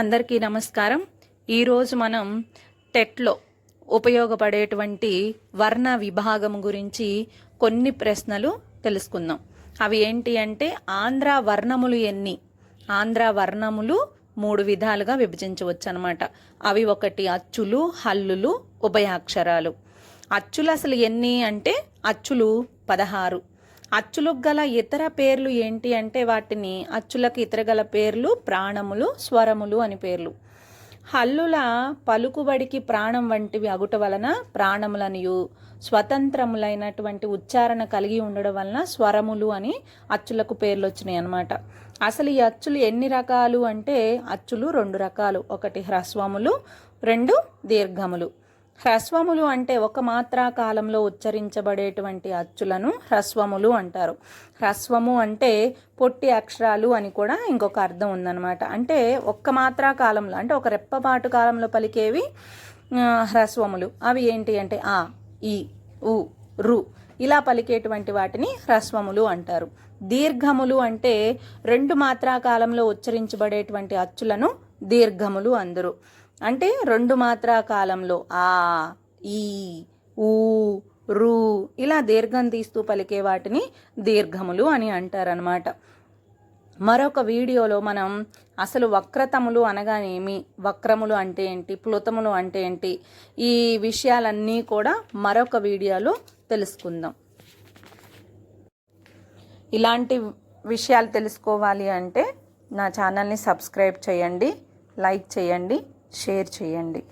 అందరికీ నమస్కారం. ఈరోజు మనం టెట్లో ఉపయోగపడేటువంటి వర్ణ విభాగం గురించి కొన్ని ప్రశ్నలు తెలుసుకుందాం. అవి ఏంటి అంటే ఆంధ్ర వర్ణములు ఎన్ని? ఆంధ్ర వర్ణములు మూడు విధాలుగా విభజించవచ్చు అనమాట అవి ఒకటి అచ్చులు హల్లులు ఉభయాక్షరాలు. అచ్చులు అసలు ఎన్ని అంటే అచ్చులు పదహారు. అచ్చులకు గల ఇతర పేర్లు ఏంటి అంటే వాటిని అచ్చులకు ఇతర గల పేర్లు ప్రాణములు స్వరములు అని పేర్లు. హల్లుల పలుకుబడికి ప్రాణం వంటివి అగుట వలన ప్రాణములనియు స్వతంత్రములైనటువంటి ఉచ్చారణ కలిగి ఉండడం వలన స్వరములు అని అచ్చులకు పేర్లు వచ్చినాయి అన్నమాట. అసలు ఈ అచ్చులు ఎన్ని రకాలు అంటే అచ్చులు రెండు రకాలు. ఒకటి హ్రస్వములు రెండు దీర్ఘములు. హ్రస్వములు అంటే ఒక మాత్రా కాలంలో ఉచ్చరించబడేటువంటి అచ్చులను హ్రస్వములు అంటారు. హ్రస్వము అంటే పొట్టి అక్షరాలు అని కూడా ఇంకొక అర్థం ఉందన్నమాట. అంటే ఒక్క మాత్రా కాలంలో అంటే ఒక రెప్పపాటు కాలంలో పలికేవి హ్రస్వములు. అవి ఏంటి అంటే ఆ ఈ ఉ రు ఇలా పలికేటువంటి వాటిని హ్రస్వములు అంటారు. దీర్ఘములు అంటే రెండు మాత్రా కాలంలో ఉచ్చరించబడేటువంటి అచ్చులను దీర్ఘములు అందరు. అంటే రెండు మాత్రా కాలంలో ఆ ఈ ఊ రు ఇలా దీర్ఘం తీస్తూ పలికే వాటిని దీర్ఘములు అని అంటారనమాట మరొక వీడియోలో మనం అసలు వక్రతములు అనగానేమి? వక్రములు అంటే ఏంటి? ప్లుతములు అంటే ఏంటి? ఈ విషయాలన్నీ కూడా మరొక వీడియోలో తెలుసుకుందాం. ఇలాంటి విషయాలు తెలుసుకోవాలి అంటే నా ఛానల్ని సబ్స్క్రైబ్ చేయండి లైక్ చేయండి షేర్ చేయండి.